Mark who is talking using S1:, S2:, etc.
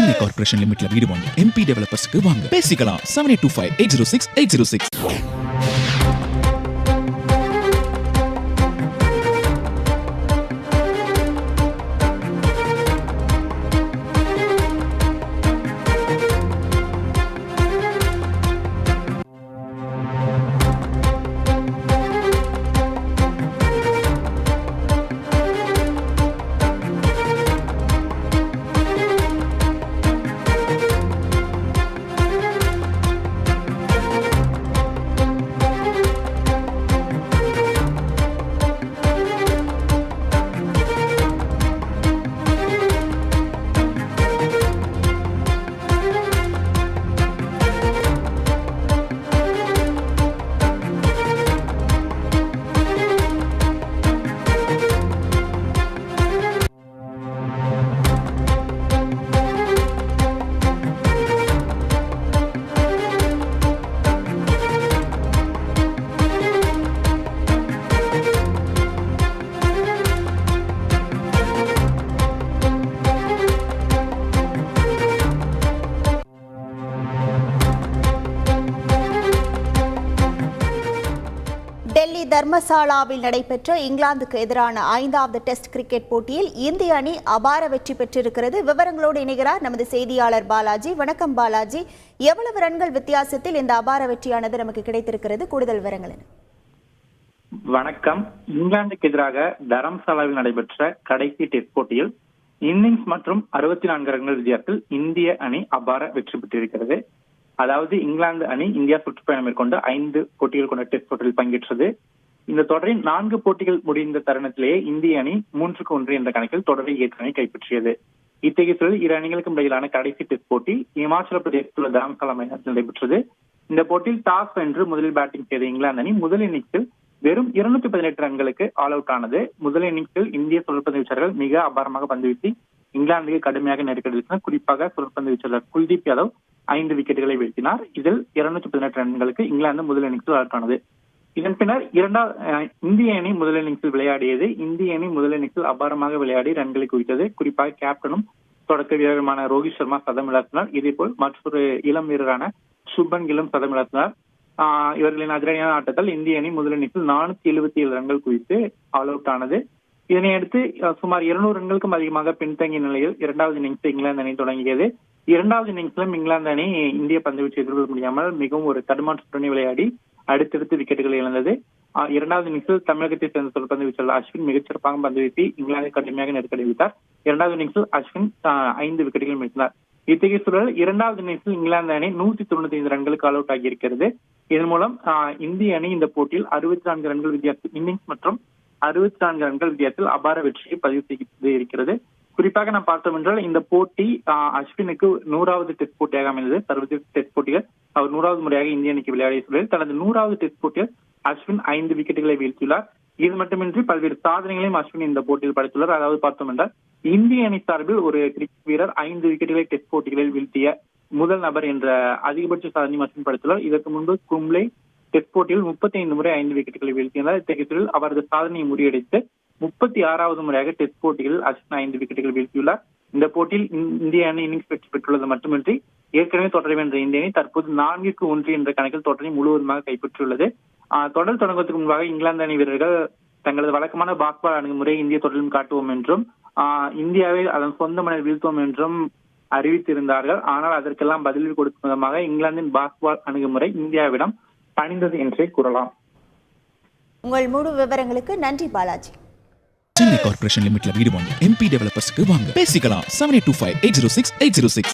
S1: Chennai corporation லிமிட்ல வீடு வாங்க MP டெவலப்பர்ஸ்க்கு வாங்க. பேசிக்கலாம். Seven eight two five eight zero six eight zero six
S2: Delhi தர்மசாலாவில் நடைபெற்ற இங்கிலாந்துக்கு எதிரான ஐந்தாவது டெஸ்ட் கிரிக்கெட் போட்டியில் இந்திய அணி அபார வெற்றி பெற்றிருக்கிறது. விவரங்களோடு இணைகிறார் நமது செய்தியாளர் பாலாஜி. வணக்கம் பாலாஜி. எவ்வளவு ரன்கள் வித்தியாசத்தில் இந்த அபார வெற்றியானது நமக்கு கிடைத்திருக்கிறது? கூடுதல் விவரங்கள் என்ன?
S3: வணக்கம். இங்கிலாந்துக்கு எதிராக தரம்சாலாவில் நடைபெற்ற கடைசி டெஸ்ட் போட்டியில் இன்னிங்ஸ் மற்றும் அறுபத்தி நான்கு ரன்கள் வித்தியாசத்தில் இந்திய அணி அபார வெற்றி பெற்றிருக்கிறது. அதாவது இங்கிலாந்து அணி இந்தியா சுற்றுப்பயணம் மேற்கொண்டு ஐந்து போட்டிகள் கொண்ட டெஸ்ட் போட்டியில் பங்கேற்றது. இந்த தொடரின் நான்கு போட்டிகள் முடிந்த தருணத்திலேயே இந்திய அணி மூன்றுக்கு ஒன்று என்ற கணக்கில் தொடரை ஏற்கனவே கைப்பற்றியது. இத்தகைய சூழலில் இரு அணிகளுக்கும் இடையிலான கடைசி டெஸ்ட் போட்டி இமாச்சல பிரதேசத்தில் உள்ள தரம்சாலா மைதானத்தில் நடைபெற்றது. இந்த போட்டியில் டாஸ் வென்று முதலில் பேட்டிங் செய்த இங்கிலாந்து அணி முதல் இன்னிங்ஸில் வெறும் இருநூத்தி பதினெட்டு ரன்களுக்கு ஆல் அவுட் ஆனது. முதல் இன்னிங்ஸில் இந்திய சுழற்பந்து வீச்சர்கள் மிக அபாரமாக பந்து வீசி இங்கிலாந்துக்கு கடுமையாக நெருக்கடி குறிப்பாக சுழற்பந்து வீச்சர் குல்தீப் யாதவ் ஐந்து விக்கெட்டுகளை வீழ்த்தினார். இதில் இருநூத்தி பதினெட்டு ரன்களுக்கு இங்கிலாந்து முதல் இன்னிங்ஸில் ஆல் ஆனது இதன் பின்னர் இரண்டாவது இந்திய அணி முதல் இன்னிங்ஸில் விளையாடியது. இந்திய அணி முதல் இன்னிங்ஸில் அபாரமாக விளையாடி ரன்களை குவித்தது. குறிப்பாக கேப்டனும் தொடக்க வீரருமான ரோஹித் சர்மா சதம் இழத்தினார். இதேபோல் மற்றொரு இளம் வீரரான சுப்பன் கிலும் சதம் இழத்தினார். ஆஹ் இவர்களின் அதிரடியான ஆட்டத்தால் இந்திய அணி முதல் இன்னிங்ஸில் நானூத்தி எழுபத்தி ஏழு ரன்கள் குவித்து ஆல் அவுட் ஆனது. இதனையடுத்து சுமார் இருநூறு ரன்களுக்கும் அதிகமாக பின்தங்கிய நிலையில் இரண்டாவது இன்னிங்ஸ் இங்கிலாந்து அணி தொடங்கியது. இரண்டாவது இன்னிங்ஸ்லும் இங்கிலாந்து அணி இந்திய பந்துவீச்சு எதிர்கொள்ள முடியாமல் மிகவும் ஒரு தடுமாற்றத்துடன் விளையாடி அடுத்தடுத்து விக்கெட்டுகளை இழந்தது. இரண்டாவது இன்னிங்ஸில் தமிழகத்தை சேர்ந்த தொடர்பந்து வீச்சல் அஸ்வின் மிகச்சிறப்பாக பந்து வீசி இங்கிலாந்தை கடுமையாக நெருக்கடி வைத்தார் இரண்டாவது இன்னிங்ஸில் அஸ்வின் ஐந்து விக்கெட்டுகள் வீழ்த்தினார். இத்தகைய சூழல் இரண்டாவது இன்னிங்ஸில் இங்கிலாந்து அணி நூத்தி தொண்ணூத்தி ஐந்து ரன்களுக்கு ஆல் அவுட் ஆகியிருக்கிறது. இதன் மூலம் ஆஹ், இந்திய அணி இந்த போட்டியில் அறுபத்தி நான்கு ரன்கள் வித்தியாசம் இன்னிங்ஸ் மற்றும் அறுபத்தி நான்கு ரன்கள் வித்தியாசத்தில் அபார வெற்றியை பதிவு செய்து இருக்கிறது. குறிப்பாக நாம் பார்த்தோம் என்றால் இந்த போட்டி அஸ்வினுக்கு நூறாவது டெஸ்ட் போட்டியாக அமைந்தது. சர்வதேச டெஸ்ட் போட்டிகள். அவர் நூறாவது முறையாக இந்திய அணிக்கு விளையாடிய சூழலில் தனது நூறாவது டெஸ்ட் போட்டியில் அஸ்வின் ஐந்து விக்கெட்டுகளை வீழ்த்தியுள்ளார். இது மட்டுமின்றி பல்வேறு சாதனைகளையும் அஸ்வின் இந்த போட்டியில் படைத்துள்ளார். அதாவது பார்த்தோம் என்றால் இந்திய அணி சார்பில் ஒரு கிரிக்கெட் வீரர் ஐந்து விக்கெட்டுகளை டெஸ்ட் போட்டிகளில் வீழ்த்திய முதல் நபர் என்ற அதிகபட்ச சாதனையும் அஸ்வின் படைத்துள்ளார். இதற்கு முன்பு கும்ளே டெஸ்ட் போட்டியில் முப்பத்தி ஐந்து முறை ஐந்து விக்கெட்டுகளை வீழ்த்தினார். இத்தகைய சூழலில் அவரது சாதனையை முறியடித்து முப்பத்தி ஆறாவது முறையாக டெஸ்ட் போட்டிகளில் அஸ்வின் ஐந்து விக்கெட்டுகள் வீழ்த்தியுள்ளார். இந்த போட்டியில் இந்திய அணி இன்னிங்ஸ் வெற்றி பெற்றுள்ளது மட்டுமின்றி ஏற்கனவே தொடரை வென்ற இந்திய அணி தற்போது நான்குக்கு ஒன்று என்ற கணக்கில் தொடரை முழுவதுமாக கைப்பற்றியுள்ளது. தொடர் தொடங்குவதற்கு முன்பாக இங்கிலாந்து அணி வீரர்கள் தங்களது வழக்கமான பாக்பால் அணுகுமுறை இந்திய தொடரிலும் காட்டுவோம் என்றும் இந்தியாவை அதன் சொந்த மனிதர் வீழ்த்துவோம் என்றும் அறிவித்திருந்தார்கள். ஆனால் அதற்கெல்லாம் பதில் கொடுக்கும் விதமாக இங்கிலாந்தின் பாக்பால் அணுகுமுறை இந்தியாவிடம் பணிந்தது என்றே கூறலாம்.
S2: உங்கள் முழு விவரங்களுக்கு நன்றி பாலாஜி.
S1: சென்னை கார்பரேஷன் லிமிட்ல வீடு வாங்க எம்பி டெவலப்பர்ஸ்க்கு வாங்க. பேசிக்கலாம். Seven eight two five eight zero six eight zero six